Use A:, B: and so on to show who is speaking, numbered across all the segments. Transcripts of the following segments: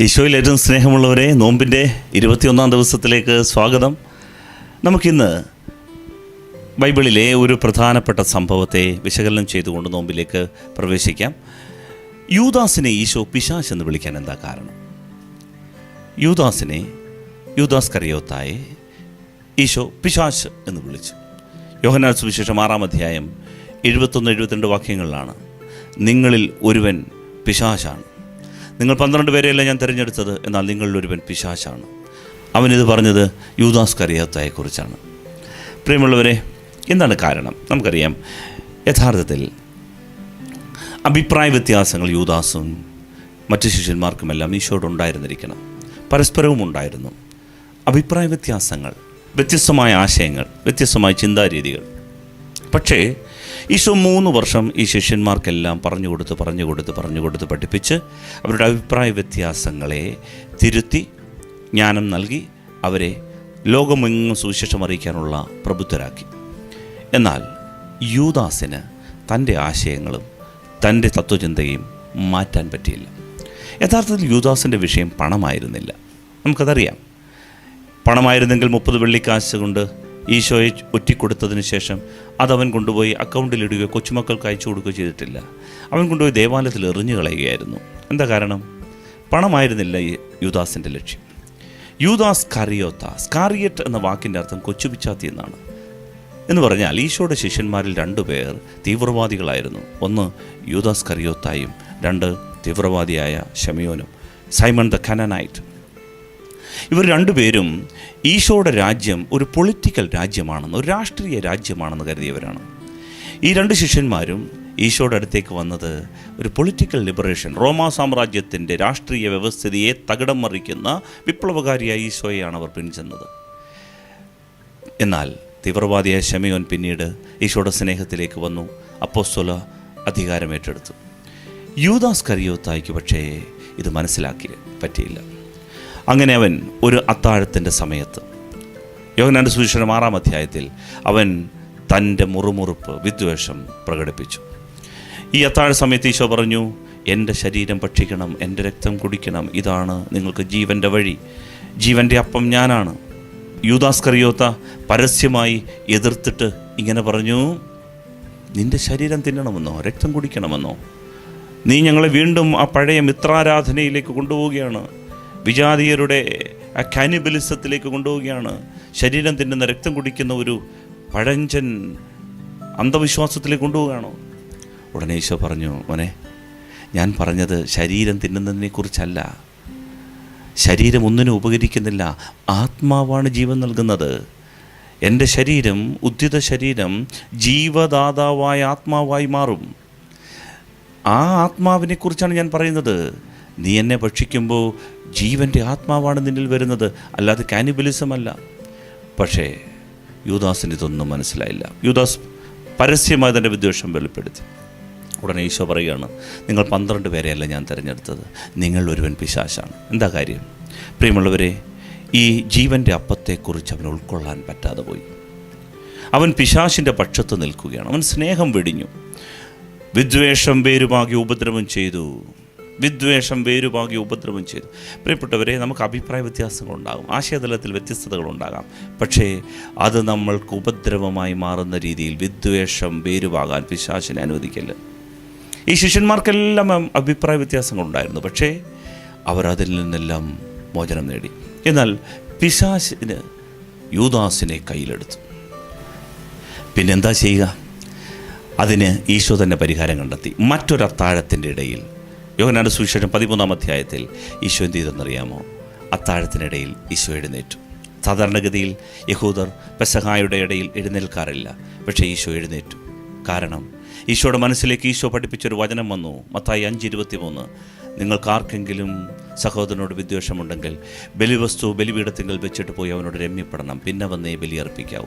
A: ഈശോയിൽ ഏറ്റവും സ്നേഹമുള്ളവരെ നോമ്പിന്റെ ഇരുപത്തിയൊന്നാം ദിവസത്തിലേക്ക് സ്വാഗതം. നമുക്കിന്ന് ബൈബിളിലെ ഒരു പ്രധാനപ്പെട്ട സംഭവത്തെ വിശകലനം ചെയ്തുകൊണ്ട് നോമ്പിലേക്ക് പ്രവേശിക്കാം. യൂദാസിനെ ഈശോ പിശാശ് എന്ന് വിളിക്കാൻ എന്താ കാരണം? യൂദാസിനെ യൂദാസ് കറിയോത്തായെ ഈശോ പിശാശ് എന്ന് വിളിച്ചു. യോഹനാൽ സുവിശേഷം ആറാം അധ്യായം എഴുപത്തൊന്ന് എഴുപത്തിരണ്ട് വാക്യങ്ങളിലാണ് നിങ്ങളിൽ ഒരുവൻ പിശാശാണ്. നിങ്ങൾ പന്ത്രണ്ട് പേരെയല്ല ഞാൻ തിരഞ്ഞെടുത്തത്? എന്നാൽ നിങ്ങളിൽ ഒരുവൻ പിശാശാണ് അവനിത് പറഞ്ഞത് യൂദാസ് കറിയാത്തയെക്കുറിച്ചാണ് പ്രിയമുള്ളവരെ എന്താണ് കാരണം? നമുക്കറിയാം. യഥാർത്ഥത്തിൽ അഭിപ്രായ വ്യത്യാസങ്ങൾ യൂദാസും മറ്റ് ശിഷ്യന്മാർക്കുമെല്ലാം ഈശോടുണ്ടായിരുന്നിരിക്കണം പരസ്പരവും ഉണ്ടായിരുന്നു. അഭിപ്രായ വ്യത്യാസങ്ങൾ വ്യത്യസ്തമായ ആശയങ്ങൾ വ്യത്യസ്തമായ ചിന്താരീതികൾ. പക്ഷേ ഈശോ മൂന്ന് വർഷം ഈ ശിഷ്യന്മാർക്കെല്ലാം പറഞ്ഞു കൊടുത്ത് പറഞ്ഞു കൊടുത്ത് പറഞ്ഞു കൊടുത്ത് പഠിപ്പിച്ച് അവരുടെ അഭിപ്രായ വ്യത്യാസങ്ങളെ തിരുത്തി ജ്ഞാനം നൽകി അവരെ ലോകമെങ്ങും സുവിശേഷം അറിയിക്കാനുള്ള പ്രബുദ്ധരാക്കി. എന്നാൽ യൂദാസിന് തന്റെ ആശയങ്ങളും തന്റെ തത്വചിന്തയും മാറ്റാൻ പറ്റിയില്ല. യഥാർത്ഥത്തിൽ യൂദാസിന്റെ വിഷയം പണമായിരുന്നില്ല. നമുക്കതറിയാം. പണമായിരുന്നെങ്കിൽ മുപ്പത് വെള്ളിക്കാശ് കൊണ്ട് ഈശോയെ ഒറ്റിക്കൊടുത്തതിന് ശേഷം അതവൻ കൊണ്ടുപോയി അക്കൗണ്ടിലിടുകയോ കൊച്ചുമക്കൾക്ക് അയച്ചു കൊടുക്കുകയോ ചെയ്തിട്ടില്ല. അവൻ കൊണ്ടുപോയി ദേവാലയത്തിൽ എറിഞ്ഞു കളയുകയായിരുന്നു. എന്താ കാരണം? പണമായിരുന്നില്ല ഈ യുദാസിന്റെ ലക്ഷ്യം. യൂദാസ് കറിയോത്ത സ്കാറിയറ്റ് എന്ന വാക്കിന്റെ അർത്ഥം കൊച്ചുപിച്ചാത്തി എന്നാണ്. എന്ന് പറഞ്ഞാൽ ഈശോയുടെ ശിഷ്യന്മാരിൽ രണ്ടുപേർ തീവ്രവാദികളായിരുന്നു. ഒന്ന് യൂദാസ് കറിയോത്തായും രണ്ട് തീവ്രവാദിയായ ഷമിയോനും സൈമൺ ദ കനനൈറ്റ്. ഇവർ രണ്ടുപേരും ഈശോയുടെ രാജ്യം ഒരു പൊളിറ്റിക്കൽ രാജ്യമാണെന്ന് ഒരു രാഷ്ട്രീയ രാജ്യമാണെന്ന് കരുതിയവരാണ്. ഈ രണ്ട് ശിഷ്യന്മാരും ഈശോയുടെ അടുത്തേക്ക് വന്നത് ഒരു പൊളിറ്റിക്കൽ ലിബറേഷൻ റോമാ സാമ്രാജ്യത്തിന്റെ രാഷ്ട്രീയ വ്യവസ്ഥിതിയെ തകിടം മറിക്കുന്ന വിപ്ലവകാരിയായ ഈശോയെയാണ് അവർ പിൻചെന്നത്. എന്നാൽ തീവ്രവാദിയായ ഷമിയോൻ പിന്നീട് ഈശോയുടെ സ്നേഹത്തിലേക്ക് വന്നു അപ്പോസ്തല അധികാരമേറ്റെടുത്തു യൂദാസ് കറിയോത്തായിക്ക് പക്ഷേ ഇത് മനസ്സിലാക്കി പറ്റിയില്ല. അങ്ങനെ അവൻ ഒരു അത്താഴത്തിന്റെ സമയത്ത് യോഹനാന്റെ സുവിശേഷം ആറാം അധ്യായത്തിൽ അവൻ തന്റെ മുറുമുറുപ്പ് വിദ്വേഷം പ്രകടിപ്പിച്ചു. ഈ അത്താഴ സമയത്ത് ഈശോ പറഞ്ഞു എന്റെ ശരീരം ഭക്ഷിക്കണം എന്റെ രക്തം കുടിക്കണം ഇതാണ് നിങ്ങൾക്ക് ജീവന്റെ വഴി. ജീവന്റെ അപ്പം ഞാനാണ്. യൂദാസ് കറിയോത്ത പരസ്യമായി എതിർത്തിട്ട് ഇങ്ങനെ പറഞ്ഞു നിന്റെ ശരീരം തിന്നണമെന്നോ രക്തം കുടിക്കണമെന്നോ? നീ ഞങ്ങളെ വീണ്ടും ആ പഴയ മിത്രാരാധനയിലേക്ക് കൊണ്ടുപോവുകയാണ്. വിജാതീയരുടെ ആ കാനിബലിസത്തിലേക്ക് കൊണ്ടുപോവുകയാണ്. ശരീരം തിന്നുന്ന രക്തം കുടിക്കുന്ന ഒരു പഴഞ്ചൻ അന്ധവിശ്വാസത്തിലേക്ക് കൊണ്ടുപോവുകയാണോ? ഉടനെ ഈശോ പറഞ്ഞു മോനെ ഞാൻ പറഞ്ഞത് ശരീരം തിന്നുന്നതിനെക്കുറിച്ചല്ല. ശരീരം ഒന്നിനും ഉപകരിക്കുന്നില്ല. ആത്മാവാണ് ജീവൻ നൽകുന്നത്. എന്റെ ശരീരം ഉദ്ധിത ശരീരം ജീവദാതാവായ ആത്മാവായി മാറും. ആ ആത്മാവിനെക്കുറിച്ചാണ് ഞാൻ പറയുന്നത്. നീ എന്നെ ഭക്ഷിക്കുമ്പോൾ ജീവന്റെ ആത്മാവാണ് നിന്നിൽ വരുന്നത്. അല്ലാതെ കാനിബലിസം അല്ല പക്ഷേ യൂദാസിന് ഇതൊന്നും മനസ്സിലായില്ല. യൂദാസ് പരസ്യമായി തന്റെ വിദ്വേഷം വെളിപ്പെടുത്തി. ഉടനെ ഈശോ പറയുകയാണ് നിങ്ങൾ പന്ത്രണ്ട് പേരെയല്ല ഞാൻ തിരഞ്ഞെടുത്തത്. നിങ്ങൾ ഒരുവൻ പിശാശാണ്. എന്താ കാര്യം? പ്രിയമുള്ളവരെ ഈ ജീവന്റെ അപ്പത്തെക്കുറിച്ച് അവൻ ഉൾക്കൊള്ളാൻ പറ്റാതെ പോയി. അവൻ പിശാശിന്റെ പക്ഷത്ത് നിൽക്കുകയാണ്. അവൻ സ്നേഹം വെടിഞ്ഞു. വിദ്വേഷം പേരുമാകി ഉപദ്രവം ചെയ്തു. വിദ്വേഷം വേരുപാകി ഉപദ്രവം ചെയ്തു. പ്രിയപ്പെട്ടവരെ നമുക്ക് അഭിപ്രായ വ്യത്യാസങ്ങളുണ്ടാകും. ആശയതലത്തിൽ വ്യത്യസ്തതകളുണ്ടാകാം. പക്ഷേ അത് നമ്മൾക്ക് ഉപദ്രവമായി മാറുന്ന രീതിയിൽ വിദ്വേഷം വേരുപാകാൻ പിശാചിനെ അനുവദിക്കല്ല ഈ ശിഷ്യന്മാർക്കെല്ലാം അഭിപ്രായ വ്യത്യാസങ്ങളുണ്ടായിരുന്നു. പക്ഷേ അവർ അതിൽ നിന്നെല്ലാം മോചനം നേടി. എന്നാൽ പിശാശിന് യൂദാസിനെ കയ്യിലെടുത്തു. പിന്നെന്താ ചെയ്യുക? അതിന് ഈശോ തന്നെ പരിഹാരം കണ്ടെത്തി. മറ്റൊരത്താഴത്തിന്റെ ഇടയിൽ യോഹനാട് സുവിശേഷം പതിമൂന്നാം അധ്യായത്തിൽ ഈശോ എന്ത് ചെയ്തെന്നറിയാമോ? അത്താഴത്തിനിടയിൽ ഈശോ എഴുന്നേറ്റു. സാധാരണഗതിയിൽ യഹൂദർ പെസഹായുടെ ഇടയിൽ എഴുന്നേൽക്കാറില്ല പക്ഷേ ഈശോ എഴുന്നേറ്റു. കാരണം ഈശോയുടെ മനസ്സിലേക്ക് ഈശോ പഠിപ്പിച്ചൊരു വചനം വന്നു മത്തായി അഞ്ച് ഇരുപത്തി മൂന്ന് നിങ്ങൾക്കാർക്കെങ്കിലും സഹോദരനോട് വിദ്വേഷമുണ്ടെങ്കിൽ ബലിവസ്തു ബലിപീഠത്തിങ്കിൽ വെച്ചിട്ട് പോയി അവനോട് രമ്യപ്പെടണം പിന്നെ വന്നേ ബലിയർപ്പിക്കാവൂ.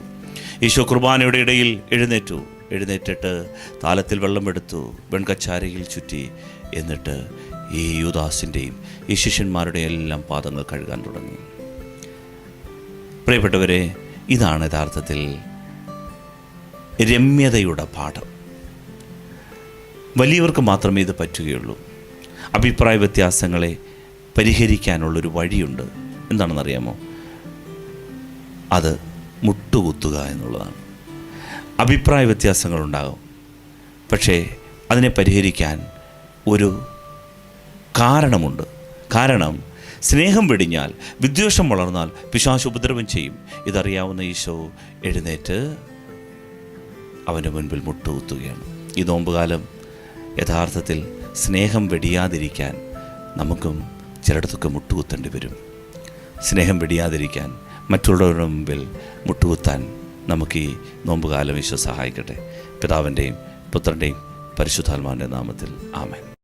A: ഈശോ കുർബാനയുടെ ഇടയിൽ എഴുന്നേറ്റു. എഴുന്നേറ്റിട്ട് താലത്തിൽ വെള്ളമെടുത്തു വെൺകച്ചാരയിൽ ചുറ്റി എന്നിട്ട് ഈ യുദാസിന്റെയും ഈ ശിഷ്യന്മാരുടെ എല്ലാം പാദങ്ങൾ കഴുകാൻ തുടങ്ങി. പ്രിയപ്പെട്ടവരെ ഇതാണ് യഥാർത്ഥത്തിൽ രമ്യതയുടെ പാഠം. വലിയവർക്ക് മാത്രമേ ഇത് പറ്റുകയുള്ളൂ. അഭിപ്രായ വ്യത്യാസങ്ങളെ പരിഹരിക്കാനുള്ളൊരു വഴിയുണ്ട് എന്താണെന്നറിയാമോ? അത് മുട്ടുകുത്തുക എന്നുള്ളതാണ്. അഭിപ്രായ വ്യത്യാസങ്ങളുണ്ടാകും. പക്ഷേ അതിനെ പരിഹരിക്കാൻ ഒരു കാരണമുണ്ട്. കാരണം സ്നേഹം വെടിഞ്ഞാൽ വിദ്വേഷം വളർന്നാൽ പിശാശ് ഉപദ്രവം ചെയ്യും. ഇതറിയാവുന്ന ഈശോ എഴുന്നേറ്റ് അവന്റെ മുൻപിൽ മുട്ടുകുത്തുകയാണ്. ഈ നോമ്പുകാലം യഥാർത്ഥത്തിൽ സ്നേഹം വെടിയാതിരിക്കാൻ നമുക്കും ചിലയിടത്തൊക്കെ മുട്ടുകുത്തേണ്ടി വരും. സ്നേഹം വെടിയാതിരിക്കാൻ മറ്റുള്ളവരുടെ മുമ്പിൽ മുട്ടുകുത്താൻ നമുക്ക് ഈ നോമ്പുകാലം ഈശോ സഹായിക്കട്ടെ. പിതാവിന്റെയും പുത്രന്റെയും പരിശുദ്ധാത്മാവിന്റെ നാമത്തിൽ ആമേൻ.